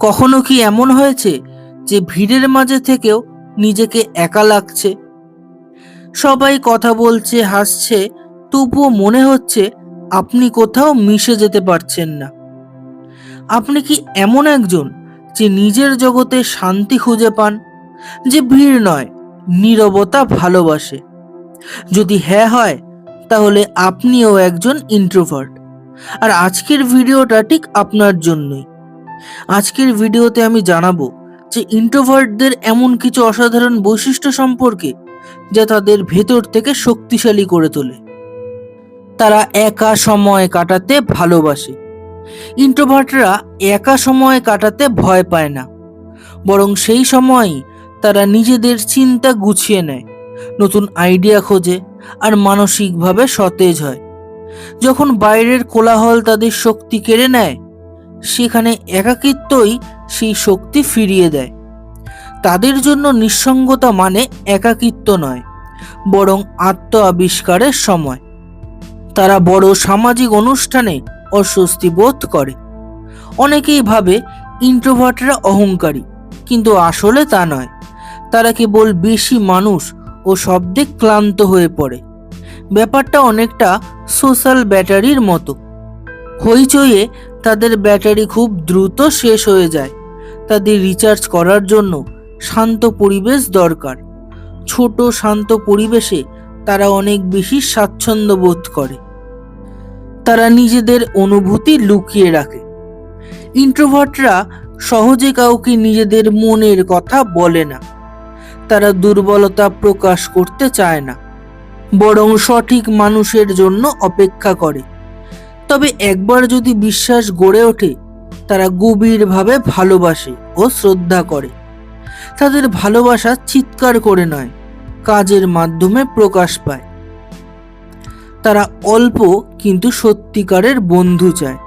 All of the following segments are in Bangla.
কখনো কি এমন হয়েছে যে ভিড়ের মাঝে থেকেও নিজেকে একা লাগছে? সবাই কথা বলছে, হাসছে, তবুও মনে হচ্ছে আপনি কোথাও মিশে যেতে পারছেন না। আপনি কি এমন একজন যে নিজের জগতে শান্তি খুঁজে পান, যে ভিড় নয়, নীরবতা ভালোবাসে? যদি হ্যাঁ হয়, তাহলে আপনিও একজন ইন্ট্রোভার্ট আর আজকের ভিডিওটা ঠিক আপনার জন্যই। আজকের ভিডিওতে আমি জানাব যে ইন্ট্রোভার্টদের এমন কিছু অসাধারণ বৈশিষ্ট্য সম্পর্কে যা তাদের ভেতর থেকে শক্তিশালী করে তোলে। তারা একা সময় কাটাতে ভালোবাসে। ইন্ট্রোভার্টরা একা সময় কাটাতে ভয় পায় না। বরং সেই সময়ই তারা নিজেদের চিন্তা গুছিয়ে নেয়, নতুন আইডিয়া খোঁজে আর মানসিকভাবে সতেজ হয়। যখন বাইরের কোলাহল তাদের শক্তি কেড়ে নেয় সেখানে একাকিত্বই সেই শক্তি ফিরিয়ে দেয়। তাদের জন্য নিঃসঙ্গতা মানে একাকিত্ব নয়, বরং আত্ম আবিষ্কারের সময়। তারা বড় সামাজিক অনুষ্ঠানে অস্বস্তি বোধ করে। অনেকেই ভাবে ইন্ট্রোভার্টরা অহংকারী, কিন্তু আসলে তা নয়। তারা কেবল বেশি মানুষ ও শব্দে ক্লান্ত হয়ে পড়ে। ব্যাপারটা অনেকটা সোশ্যাল ব্যাটারির মতো। হইচইয়ে তাদের ব্যাটারি খুব দ্রুত শেষ হয়ে যায়। তাদের রিচার্জ করার জন্য শান্ত পরিবেশ দরকার। ছোট শান্ত পরিবেশে তারা অনেক বেশি স্বাচ্ছন্দ্য বোধ করে। তারা নিজেদের অনুভূতি লুকিয়ে রাখে। ইন্ট্রোভার্টরা সহজে কাউকে নিজেদের মনের কথা বলে না। তারা দুর্বলতা প্রকাশ করতে চায় না। বরং সঠিক মানুষের জন্য অপেক্ষা করে। তবে একবার যদি বিশ্বাস গড়ে ওঠে, তারা গভীরভাবে ভালোবাসে ও শ্রদ্ধা করে। তাদের ভালোবাসা চিৎকার করে নয়, কাজের মাধ্যমে প্রকাশ পায়। তারা অল্প কিন্তু সত্যিকারের বন্ধু চায়।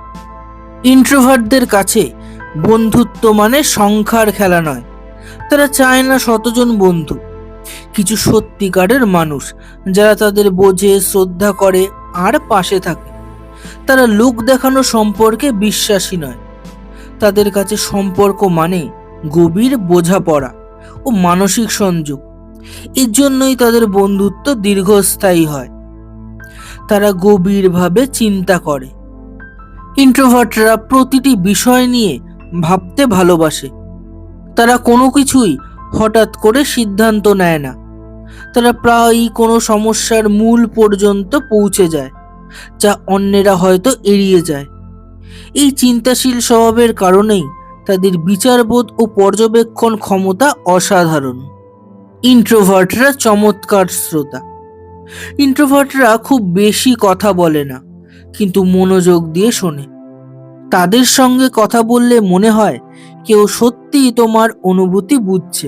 ইন্ট্রোভার্টদের কাছে বন্ধুত্ব মানে সংখ্যার খেলা নয়, তারা চায় না শতজন বন্ধু। কিছু সত্যিকারের মানুষ, যারা তাদের বোঝে, শ্রদ্ধা করে আর পাশে থাকে। তারা লোক দেখানো সম্পর্কে বিশ্বাসী নয়। তাদের কাছে সম্পর্ক মানে গভীর বোঝাপড়া ও মানসিক সংযোগ। এর জন্যই তাদের বন্ধুত্ব দীর্ঘস্থায়ী হয়। তারা গভীরভাবে চিন্তা করে। ইন্ট্রোভার্টরা প্রতিটি বিষয় নিয়ে ভাবতে ভালোবাসে। তারা কোনো কিছুই হঠাৎ করে সিদ্ধান্ত নেয় না। তারা প্রায়ই কোনো সমস্যার মূল পর্যন্ত পৌঁছে যায়। যা অন্যেরা হয়তো এড়িয়ে যায়। এই চিন্তাশীল স্বভাবের কারণেই তাদের বিচারবোধ ও পর্যবেক্ষণ ক্ষমতা অসাধারণ। ইন্ট্রোভার্টরা চমৎকার শ্রোতা। ইন্ট্রোভার্টরা খুব বেশি কথা বলে না, কিন্তু মনোযোগ দিয়ে শোনে। তাদের সঙ্গে কথা বললে মনে হয় কেউ সত্যিই তোমার অনুভূতি বুঝছে।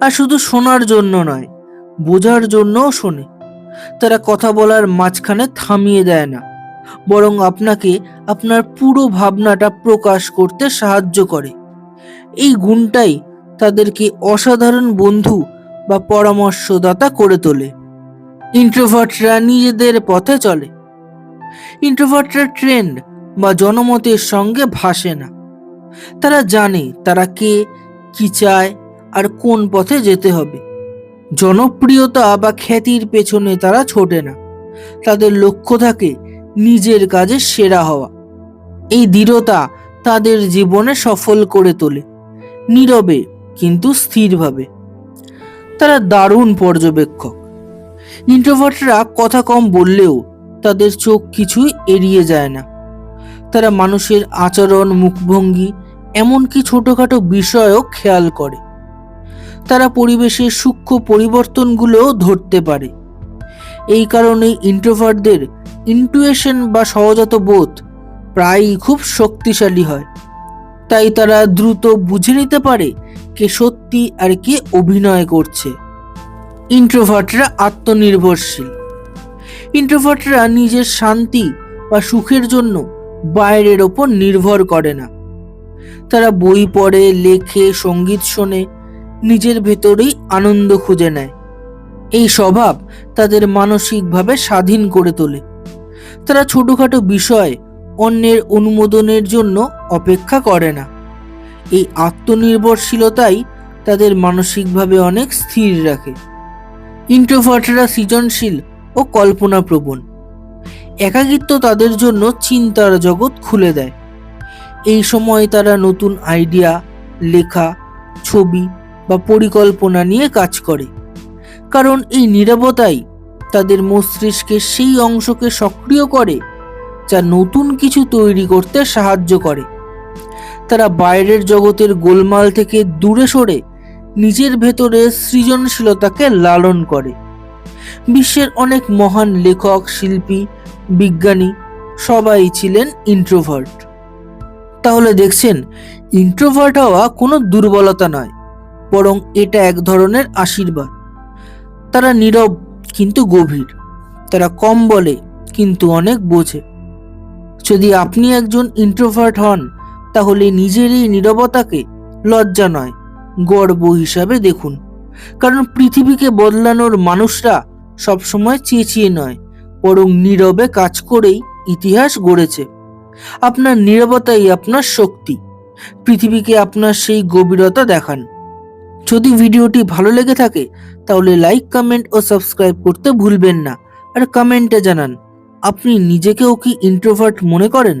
আর শুধু শোনার জন্য নয়, বোঝার জন্যও শোনে। তারা কথা বলার মাঝখানে থামিয়ে দেয় না। বরং আপনাকে আপনার পুরো ভাবনাটা প্রকাশ করতে সাহায্য করে। এই গুণটাই তাদেরকে অসাধারণ বন্ধু বা পরামর্শদাতা করে তোলে। ইন্ট্রোভার্টরা নিজেদের পথে চলে। ইন্ট্রোভার্টরা ট্রেন্ড বা জনমতের সঙ্গে ভাসে না। তারা জানে তারা কে, কি চায়, আর কোন পথে যেতে হবে। জনপ্রিয়তা বা খ্যাতির পেছনে তারা ছোটে না। তাদের লক্ষ্য থাকে নিজের কাজে সেরা হওয়া। এই দৃঢ়তা তাদের জীবনে সফল করে তোলে। নীরবে কিন্তু স্থিরভাবে। তারা দারুণ পর্যবেক্ষক। ইন্ট্রোভার্টরা কথা কম বললেও তাদের চোখ কিছুই এড়িয়ে যায় না। তারা মানুষের আচরণ, মুখভঙ্গি, এমনকি ছোটখাটো বিষয়ও খেয়াল করে। তারা পরিবেশের সূক্ষ্ম পরিবর্তনগুলোও ধরতে পারে। এই কারণে ইন্ট্রোভার্টদের ইন্টুয়েশন বা সহজাত বোধ প্রায়ই খুব শক্তিশালী হয়। তাই তারা দ্রুত বুঝে নিতে পারে কে সত্যি আর কে অভিনয় করছে। ইন্ট্রোভার্টরা আত্মনির্ভরশীল। ইন্ট্রোভার্টরা নিজের শান্তি বা সুখের জন্য বাইরের ওপর নির্ভর করে না। তারা বই পড়ে, লেখে, সংগীত শোনে নিজের ভেতরেই আনন্দ খুঁজে নেয়। এই স্বভাব তাদের মানসিকভাবে স্বাধীন করে তোলে। তারা ছোটখাটো বিষয় অন্যের অনুমোদনের জন্য অপেক্ষা করে না। এই আত্মনির্ভরশীলতাই তাদের মানসিকভাবে অনেক স্থির রাখে। ইন্ট্রোভার্টরা সৃজনশীল ও কল্পনাপ্রবণ। একাকিত্ব তাদের জন্য চিন্তার জগৎ খুলে দেয়। এই সময় তারা নতুন আইডিয়া, লেখা, ছবি বা পরিকল্পনা নিয়ে কাজ করে। কারণ এই নীরবতাই তাদের মস্তিষ্কের সেই অংশকে সক্রিয় করে, যা নতুন কিছু তৈরি করতে সাহায্য করে। তারা বাইরের জগতের গোলমাল থেকে দূরে সরে নিজের ভেতরে সৃজনশীলতাকে লালন করে। বিশ্বের অনেক মহান লেখক, শিল্পী, বিজ্ঞানী সবাই ছিলেন ইন্ট্রোভার্ট তাহলে দেখছেন ইন্ট্রোভার্ট হওয়া কোনো দুর্বলতা নয়। বরং এটা এক ধরনের আশীর্বাদ। তারা নীরব কিন্তু গভীর। তারা কম বলে কিন্তু অনেক বোঝে। যদি আপনি একজন ইন্ট্রোভার্ট হন, তাহলে নিজের এই নীরবতাকে লজ্জা নয়, গর্ব হিসাবে দেখুন। কারণ পৃথিবীকে বদলানোর মানুষরা সবসময় চেঁচিয়ে নয়, বরং নীরবে কাজ করেই ইতিহাস গড়েছে। আপনার নীরবতাই আপনার শক্তি। পৃথিবীকে আপনার সেই গভীরতা দেখান। যদি ভিডিওটি ভালো লেগে থাকে, তাহলে লাইক কমেন্ট ও সাবস্ক্রাইব করতে ভুলবেন না। আর কমেন্টে জানান, আপনি নিজেকেও কি ইন্ট্রোভার্ট মনে করেন?